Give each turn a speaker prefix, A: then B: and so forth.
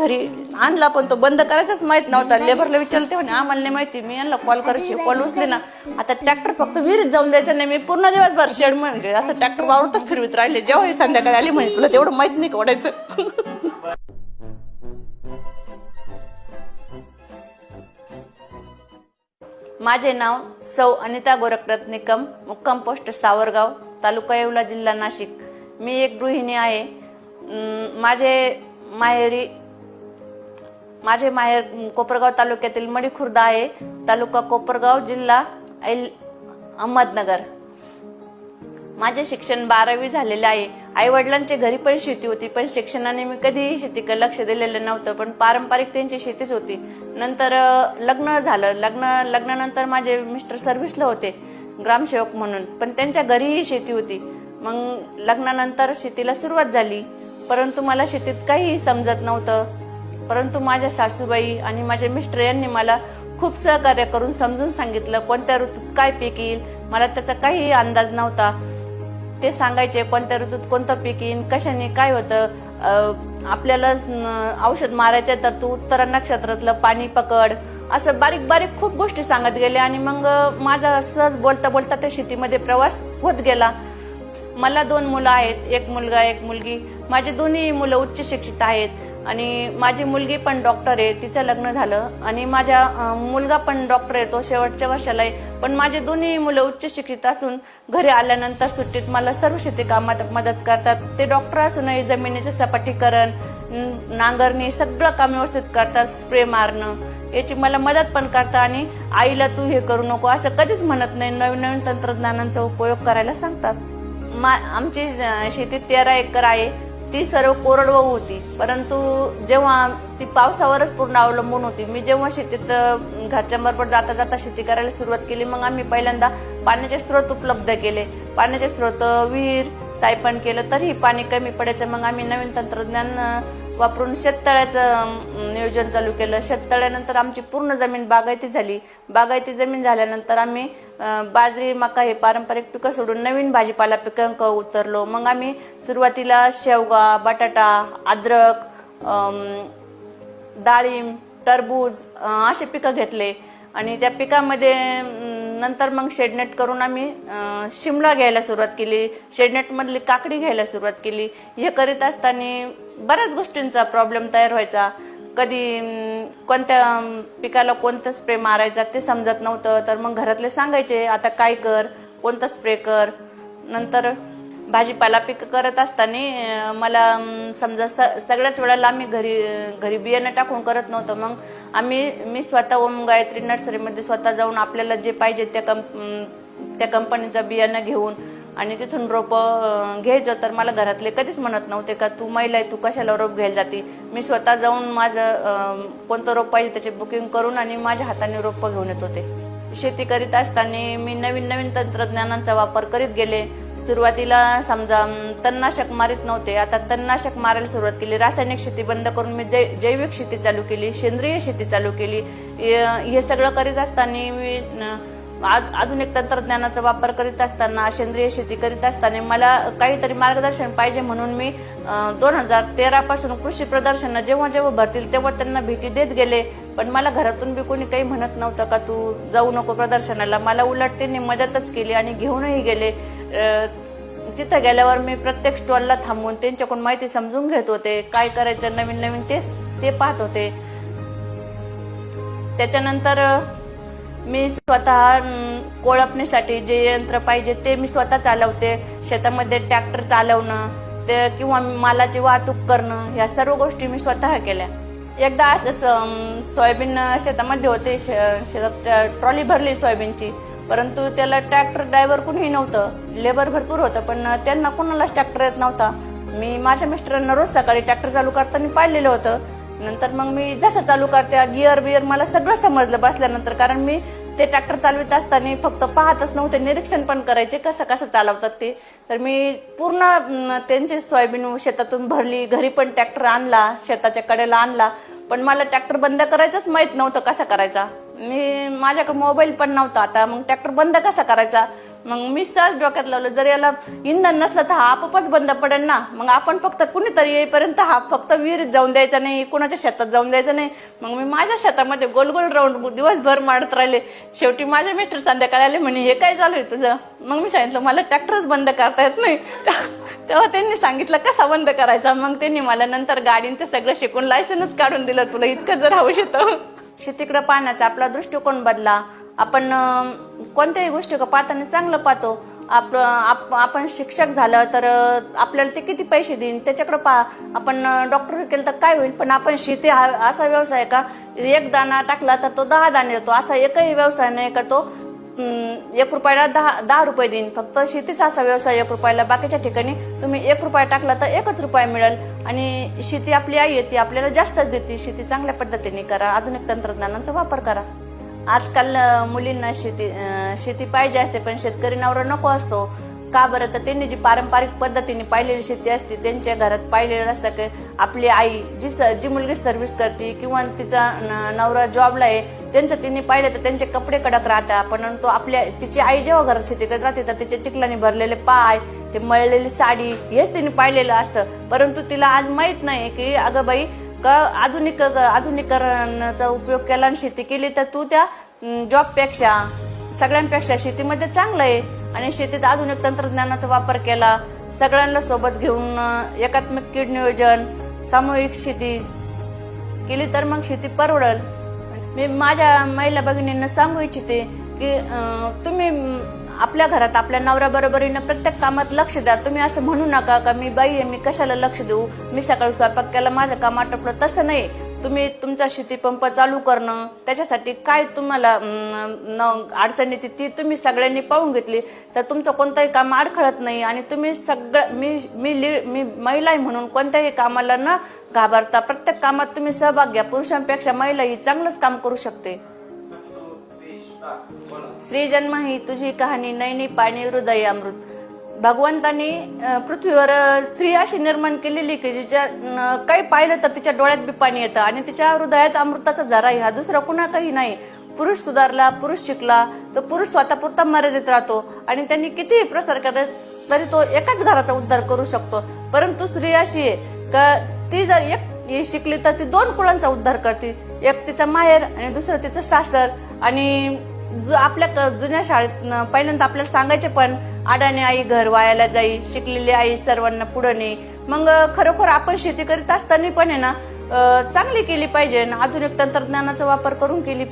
A: घरी आणला पण तो बंद करायचाच माहीत नव्हता. लेबरला विचारलं ते म्हणे आम्हाला नाही माहिती मी यांना कॉल करायची कॉल उचले ना. आता ट्रॅक्टर फक्त विहिरीत जाऊन द्यायचं नाही मी पूर्ण दिवसभर शेड म्हणजे असं ट्रॅक्टर वावरतच फिरवित राहिले. जेव्हा ही संध्याकाळी आली म्हणजे तुला तेवढं माहीत नाही का ओढायचं? माझे नाव सौ अनिता गोरखरथ निकम मुक्काम पोस्ट सावरगाव तालुका येवला जिल्हा नाशिक. मी एक गृहिणी आहे. माझे माहेरी माझे माहेर कोपरगाव तालुक्यातील मडी खुर्द आहे. तालुका कोपरगाव जिल्हा ऐल अहमदनगर. माझे शिक्षण बारावी झालेले आहे. आई वडिलांची घरी पण शेती होती पण शिक्षणाने मी कधीही शेतीकडे लक्ष दिलेलं नव्हतं पण पारंपरिक त्यांची शेतीच होती. नंतर लग्न झालं. लग्न लग्नानंतर माझे मिस्टर सर्व्हिसला होते ग्रामसेवक म्हणून. पण त्यांच्या घरीही शेती होती. मग लग्नानंतर शेतीला सुरुवात झाली. परंतु मला शेतीत काहीही समजत नव्हतं. परंतु माझ्या सासूबाई आणि माझ्या मिस्टर यांनी मला खूप सहकार्य करून समजून सांगितलं कोणत्या ऋतूत काय पीक येईल? मला त्याचा काही अंदाज नव्हता. ते सांगायचे कोणत्या ऋतूत कोणतं पीक येईल? कशाने काय होतं? आपल्याला औषध मारायचं तर तू उत्तर नक्षत्रातलं पाणी पकड. असं बारीक बारीक खूप गोष्टी सांगत गेले आणि मग माझा सहज बोलता बोलता त्या शेतीमध्ये प्रवास होत गेला. मला दोन मुलं आहेत एक मुलगा एक मुलगी. माझी दोन्ही मुलं उच्च शिक्षित आहेत. आणि माझी मुलगी पण डॉक्टर आहे तिचं लग्न झालं. आणि माझा मुलगा पण डॉक्टर आहे तो शेवटच्या वर्षाला आहे. पण माझे दोन्ही मुलं उच्च शिक्षित असून घरी आल्यानंतर सुट्टीत मला सर्व शेती कामात मदत करतात. ते डॉक्टर असूनही जमिनीचे सपाटीकरण नांगरणी सगळं काम व्यवस्थित करतात स्प्रे मारणं याची मला मदत पण करतात. आणि आईला तू हे करू नको असं कधीच म्हणत नाही. नवीन नवीन तंत्रज्ञानांचा उपयोग करायला सांगतात. मा आमची शेती तेरा एकर आहे. ती सर्व कोरडवाहू होती. परंतु जेव्हा ती पावसावरच पूर्ण अवलंबून होती. मी जेव्हा शेतीत घरच्या घरच्यांबरोबर जाता जाता शेती करायला सुरुवात केली मग आम्ही पहिल्यांदा पाण्याचे स्रोत उपलब्ध केले. पाण्याचे स्रोत विहीर सायपण केलं तरीही पाणी कमी पडायचं. मग आम्ही नवीन तंत्रज्ञान वापरून शेततळ्याचं नियोजन चालू केलं. शेततळ्यानंतर आमची पूर्ण जमीन बागायती झाली. बागायती जमीन झाल्यानंतर आम्ही बाजरी मका हे पारंपरिक पिकं सोडून नवीन भाजीपाला पिकांक उतरलो. मग आम्ही सुरुवातीला शेवगा बटाटा अद्रक डाळिंब टरबूज असे पिकं घेतले. आणि त्या पिकामध्ये नंतर मग शेडनेट करून आम्ही शिमला घ्यायला सुरुवात केली. शेडनेटमधली काकडी घ्यायला सुरुवात केली. हे करीत असताना बऱ्याच गोष्टींचा प्रॉब्लेम तयार व्हायचा. कधी कोणत्या पिकाला कोणतं स्प्रे मारायचा ते समजत नव्हतं. तर मग घरातले सांगायचे आता काय कर? कोणतं स्प्रे कर? नंतर भाजीपाला पीक करत असताना मला समजा स- सगळ्याच वेळेला आम्ही घरी घरी बियाणं टाकून करत नव्हतो. मग आम्ही मी स्वतः ओम गायत्री नर्सरीमध्ये स्वतः जाऊन आपल्याला जे पाहिजे त्या कंप त्या कंपनीचं बियाणं घेऊन आणि तिथून रोपं घ्यायचं तर मला घरातले कधीच म्हणत नव्हते का तू महिला आहे तू कशाला रोप घ्यायला जाते? मी स्वतः जाऊन माझं कोणतं रोप पाहिजे त्याचे बुकिंग करून आणि माझ्या हाताने रोपं घेऊन येत होते. शेती करीत असताना मी नवीन नवीन तंत्रज्ञानाचा वापर करीत गेले. सुरुवातीला समजा तणनाशक मारित नव्हते. आता तणनाशक मारायला सुरुवात केली. रासायनिक शेती बंद करून मी जै- जैविक शेती चालू केली. सेंद्रिय शेती चालू केली. हे- हे सगळं करीत असताना मी आधुनिक तंत्रज्ञानाचा वापर करीत असताना सेंद्रिय शेती करीत असताना मला काहीतरी मार्गदर्शन पाहिजे म्हणून मी दोन हजार तेरा पासून कृषी प्रदर्शन जेव्हा जेव्हा भरतील तेव्हा त्यांना भेटी देत गेले. पण मला घरातून बी कोणी काही म्हणत नव्हतं का तू जाऊ नको प्रदर्शनाला. मला उलट त्यांनी मदतच केली आणि घेऊनही गेले. तिथं गेल्यावर मी प्रत्येक स्टॉलला थांबून त्यांच्याकडून माहिती समजून घेत होते. काय करायचं नवीन नवीन तेच ते पाहत होते. त्याच्यानंतर मी स्वतः अं, कोळपणीसाठी जे यंत्र पाहिजे ते मी स्वतः चालवते. शेतामध्ये ट्रॅक्टर चालवणं ते किंवा मालाची वाहतूक करणं ह्या सर्व गोष्टी मी स्वतः केल्या. एकदा असंच सोयाबीन शेतामध्ये होते. शे- शेतात ट्रॉली भरली सोयाबीनची. परंतु त्याला ट्रॅक्टर ड्रायव्हर कुणीही नव्हतं. लेबर भरपूर होतं पण त्यांना कोणालाच ट्रॅक्टर येत नव्हता. मी माझ्या मिस्टरांना रोज सकाळी ट्रॅक्टर चालू करताना पाहिलेलं होतं. नंतर मग मी जसं चालू करते गिअर बिअर मला सगळं समजलं बसल्यानंतर. कारण मी ते ट्रॅक्टर चालवित असताना फक्त पाहतच नव्हते निरीक्षण पण करायचे कसं कसं चालवतात ते. तर मी पूर्ण त्यांचे सोयाबीन शेतातून भरली घरी पण ट्रॅक्टर आणला शेताच्या कडेला आणला. पण मला ट्रॅक्टर बंद करायचंच माहीत नव्हतं कसा करायचा. मी माझ्याकडे मोबाईल पण नव्हता आता मग ट्रॅक्टर बंद कसा करायचा? मग मी सहज डोक्यात लावलं जर याला इंधन नसलं तर हा आपोआपच बंद पडेल ना. मग आपण फक्त कुणीतरी येईपर्यंत हा फक्त विहिरीत जाऊन द्यायचा नाही कुणाच्या शेतात जाऊन द्यायचा नाही. मग मी माझ्या शेतामध्ये गोल गोल राऊंड दिवसभर मारत राहिले. शेवटी माझे मिस्टर संध्याकाळी आले म्हणे हे काय चालू आहे तुझं? मग मी सांगितलं मला ट्रॅक्टरच बंद करता येत नाही. तेव्हा त्यांनी सांगितलं कसा बंद करायचा? मग त्यांनी मला नंतर गाडीन ते सगळं शिकून लायसनच काढून दिलं तुला इतकं जर हवं येतं शेतीकडे पाहण्याचा आपला दृष्टिकोन बदला. आपण कोणत्याही गोष्टी पाहताना चांगलं पाहतो. आप आप- आपण शिक्षक झालं तर आपल्याला ते किती पैसे देईन त्याच्याकडे पहा. आपण डॉक्टर केलं तर काय होईल? पण आपण शेती हा असा व्यवसाय का? एक दाना टाकला तर तो दहा दाणे येतो असा एकही व्यवसाय नाही का तो एक रुपयाला दहा दहा रुपये देईन. फक्त शेतीचा असा व्यवसाय एक रुपयाला. बाकीच्या ठिकाणी तुम्ही एक रुपया टाकला तर एकच रुपया मिळेल. आणि शेती आपली आई आहे ती आपल्याला जास्तच देते. शेती चांगल्या पद्धतीने करा. आधुनिक तंत्रज्ञानाचा वापर करा. आजकाल मुलींना शेती शेती पाहिजे असते पण शेतकरी नवरा नको असतो. का बरं? तर त्यांनी जी पारंपरिक पद्धतीने पाहिलेली शेती असते त्यांच्या घरात पाहिलेलं असतं की आपली आई जी स- जी मुलगी सर्व्हिस करते किंवा तिचा न- नवरा जॉबला आहे त्यांचं तिने पाहिलं तर त्यांचे कपडे कडक राहतात. परंतु आपल्या तिची आई जेव्हा घरात शेती करत राहते तर तिच्या चिखलाने भरलेले पाय ते मळलेली साडी हेच तिने पाहिलेलं असतं. परंतु तिला आज माहीत नाही की अगं बाई का आधुनिक आधुनिकरणाचा उपयोग केला आणि शेती केली तर तू त्या जॉबपेक्षा सगळ्यांपेक्षा शेतीमध्ये चांगलं आहे. आणि शेतीत आधुनिक तंत्रज्ञानाचा वापर केला सगळ्यांना सोबत घेऊन एकात्मिक कीड नियोजन सामूहिक शेती केली तर मग शेती परवडल. मी माझ्या महिला भगिनींना सांगू इच्छिते की तुम्ही आपल्या घरात आपल्या नवऱ्याबरोबरीनं प्रत्येक कामात लक्ष द्या. तुम्ही असं म्हणू नका का मी बाई आहे मी कशाला लक्ष देऊ? मी सकाळी स्वयंपाक केला माझं काम आटपलं. तसं नाही. तुम्ही तुमचा शेतीपंप चालू करणं त्याच्यासाठी काय तुम्हाला न- अडचण येते ती तुम्ही सगळ्यांनी पाहून घेतली. तर तुमचं कोणतंही काम अडखळत नाही आणि तुम्ही सगळं मी मी लि- मी महिला आहे म्हणून कोणत्याही कामाला न घाबरता प्रत्येक कामात तुम्ही सहभाग घ्या. पुरुषांपेक्षा महिला ही चांगलंच काम करू शकते. श्री जन्म ही तुझी कहाणी नैनी पाणी हृदय अमृत. भगवंतानी पृथ्वीवर स्त्री अशी निर्माण केलेली की जिच्या काही पाहिलं तर तिच्या डोळ्यात बी पाणी येतं आणि तिच्या हृदयात अमृताचा झरा आहे. हा दुसरा कुणा काही नाही. पुरुष सुधारला पुरुष शिकला तर पुरुष स्वतःपुरता मर्यादित राहतो आणि त्यांनी कितीही प्रसार केला तरी तो एकाच घराचा उद्धार करू शकतो. परंतु स्त्री अशी आहे का ती जर एक ही शिकली तर ती दोन कुळांचा उद्धार करते. एक तिचं माहेर आणि दुसरं तिचं सासर आणि ज आपल्या क- जुन्या शाळेत पहिल्यांदा आपल्याला सांगायचे पण अडाणी आई घर वायाला जाई शिकलेली आई सर्वांना पुढे ने मग खरोखर आपण शेती करीत असताना पण आहे ना चांगली केली पाहिजे आधुनिक तंत्रज्ञानाचा वापर करून केली पाहिजे